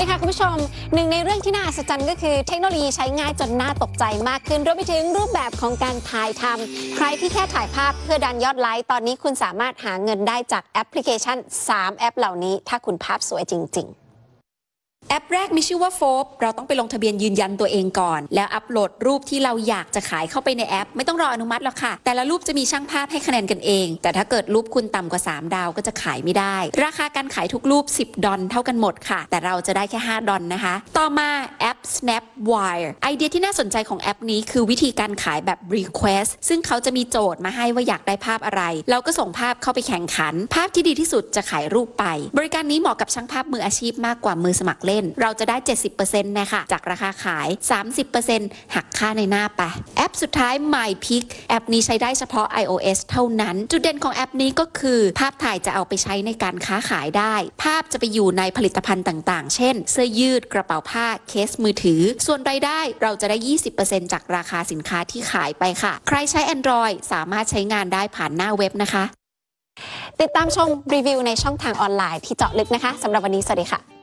ดีค่ะคุณผู้ชมหนึ่งในเรื่องที่น่าอัศจรรย์ก็คือเทคโนโลยีใช้ง่ายจนน่าตกใจมากขึ้นรวมไปถึงรูปแบบของการถ่ายทำใครที่แค่ถ่ายภาพเพื่อดันยอดไลค์ตอนนี้คุณสามารถหาเงินได้จากแอปพลิเคชัน 3 แอปเหล่านี้ ถ้าคุณภาพสวยจริง ๆ แอปแรกมีชื่อว่าโฟบเราต้องไปลงทะเบียนยืนยันตัวเองก่อน แล้วอัปโหลดรูปที่เราอยากจะขายเข้าไปในแอป ไม่ต้องรออนุมัติหรอกค่ะ แต่ละรูปจะมีช่างภาพให้คะแนนกันเอง แต่ถ้าเกิดรูปคุณต่ำกว่า 3 ดาวก็จะขายไม่ได้ ราคาการขายทุกรูป 10 ดอลเท่ากันหมดค่ะ แต่เราจะได้แค่ 5 ดอลนะคะ ต่อมาแอป Snapwire ไอเดียที่น่าสนใจของแอปนี้คือวิธีการขายแบบ Request ซึ่งเขาจะมีโจทย์มาให้ว่าอยากได้ภาพอะไร เราก็ส่งภาพเข้าไปแข่งขัน ภาพที่ดีที่สุดจะขายรูปไป บริการนี้เหมาะกับช่างภาพมืออาชีพมากกว่ามือสมัครเล่นเราจะได้ 70%นะคะจากราคาขาย 30%หักค่าในหน้าไป แอปสุดท้าย MyPic แอปนี้ใช้ได้เฉพาะ iOS เท่านั้น จุดเด่นของแอปนี้ก็คือ ภาพถ่ายจะเอาไปใช้ในการค้าขายได้ ภาพจะไปอยู่ในผลิตภัณฑ์ต่างๆ เช่น เสื้อยืดกระเป๋าผ้าเคสมือถือ ส่วนรายได้เราจะได้ 20%จากราคาสินค้าที่ขายไปค่ะ ใครใช้ Android สามารถใช้งานได้ผ่านหน้าเว็บนะคะ ติดตามชมรีวิวในช่องทางออนไลน์ที่เจาะลึกนะคะสำหรับวันนี้สวัสดีค่ะ